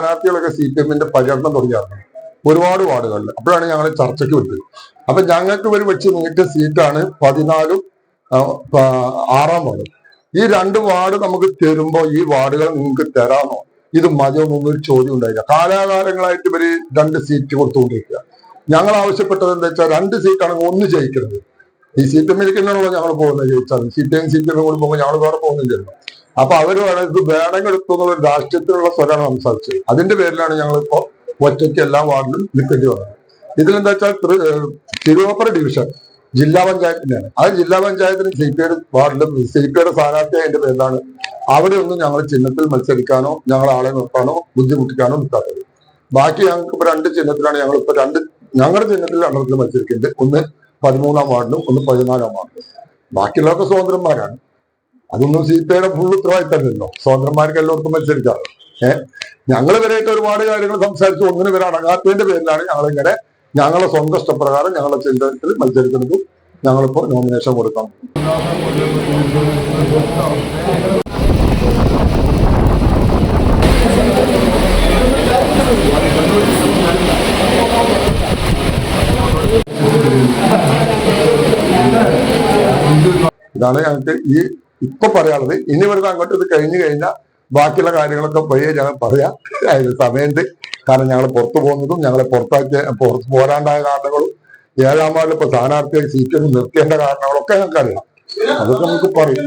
സ്ഥാനാർത്ഥികളൊക്കെ C P എമ്മിന്റെ പര്യടനം തുടങ്ങിയാണ് ഒരുപാട് വാർഡുകളിൽ. അപ്പോഴാണ് ഞങ്ങൾ ചർച്ചയ്ക്ക് വിട്ടത് അപ്പൊ ഞങ്ങൾക്ക് ഒരു വെച്ച് നീട്ടിയ സീറ്റാണ് പതിനാലും ആറാം വാർഡ്. ഈ രണ്ട് വാർഡ് നമുക്ക് തരുമ്പോ ഈ വാർഡുകൾ നിങ്ങൾക്ക് തരാമോ? ഇത് മതിയൊന്നും ഒരു ചോദ്യം ഉണ്ടായില്ല. കാലാകാലങ്ങളായിട്ട് ഇവർ രണ്ട് സീറ്റ് കൊടുത്തുകൊണ്ടിരിക്കുക. ഞങ്ങൾ ആവശ്യപ്പെട്ടത് എന്താ വെച്ചാൽ രണ്ട് സീറ്റാണെങ്കിൽ ഒന്ന് ജയിക്കുന്നത് ഈ സീറ്റ് മേടിക്കുന്നതാണല്ലോ ഞങ്ങൾ പോകുന്നത് ജയിച്ചാൽ. സി പി എം ഞങ്ങൾ വേറെ പോകുന്നില്ലല്ലോ അപ്പൊ അവരുമാണ് ഇത് വേണമെങ്കിൽ എടുത്തു എന്നുള്ള ഒരു രാഷ്ട്രീയത്തിലുള്ള സ്വരമാണ് സംസാരിച്ചത്. അതിന്റെ പേരിലാണ് ഞങ്ങൾ ഇപ്പോ ഒറ്റയ്ക്ക് എല്ലാ വാർഡിലും നിൽക്കേണ്ടി വന്നത്. ഇതിലെന്താ വെച്ചാൽ തിരുവപ്പുറ ഡിവിഷൻ ജില്ലാ പഞ്ചായത്തിന്റെയാണ്. ആ ജില്ലാ പഞ്ചായത്തിന് സി പി ഐയുടെ വാർഡിലും സി പി ഐയുടെ സ്ഥാനാർത്ഥിയായതിന്റെ പേരിലാണ് അവിടെ ഒന്നും ഞങ്ങൾ ചിഹ്നത്തിൽ മത്സരിക്കാനോ ഞങ്ങൾ ആളെ നിർത്താനോ ബുദ്ധിമുട്ടിക്കാനോ നിൽക്കാത്തത്. ബാക്കി ഞങ്ങൾക്ക് ഇപ്പൊ രണ്ട് ചിഹ്നത്തിലാണ് ഞങ്ങൾ ഇപ്പൊ രണ്ട് ഞങ്ങളുടെ ചിഹ്നത്തിൽ രണ്ടെണ്ണത്തിൽ മത്സരിക്കുന്നുണ്ട്. ഒന്ന് പതിമൂന്നാം വാർഡിലും ഒന്ന് പതിനാലാം വാർഡിലും. ബാക്കിയുള്ളവർക്ക് സ്വതന്ത്രന്മാരാണ്. അതൊന്നും സി പി ഐയുടെ ഫുൾ ഉത്തരവാദിത്തമല്ലല്ലോ. സ്വതന്ത്രന്മാർക്ക് എല്ലാവർക്കും മത്സരിക്കാറ് ഏഹ് ഞങ്ങൾ ഇവരായിട്ട് ഒരുപാട് കാര്യങ്ങൾ സംസാരിച്ചു. ഒന്നിനും ഇവർ അടങ്ങാത്തതിന്റെ പേരിലാണ് ഞങ്ങളിങ്ങനെ ഞങ്ങളെ സ്വന്തം ഇഷ്ടപ്രകാരം ഞങ്ങളുടെ ചിന്തത്തിൽ മത്സരിക്കുന്നത് ഞങ്ങളിപ്പോ നോമിനേഷൻ കൊടുക്കാം. ഇതാണ് ഞങ്ങൾക്ക് ഈ ഇപ്പൊ പറയാനുള്ളത് ഇനി ഇവിടുന്ന് അങ്ങോട്ട് ഇത് കഴിഞ്ഞു കഴിഞ്ഞാൽ ബാക്കിയുള്ള കാര്യങ്ങളൊക്കെ പയ്യെ ഞങ്ങൾ പറയാം. അതിന് സമയത്ത് കാരണം ഞങ്ങൾ പുറത്തു പോകുന്നതും ഞങ്ങളെ പുറത്താക്കിയ പുറത്ത് പോരാണ്ടായ കാരണങ്ങളും ഏഴാം വാർഡിൽ ഇപ്പൊ സ്ഥാനാർത്ഥിയെ സീറ്റിൽ നിർത്തേണ്ട കാരണങ്ങളൊക്കെ ഞങ്ങൾക്ക് അറിയാം അതൊക്കെ നമുക്ക് പറയും.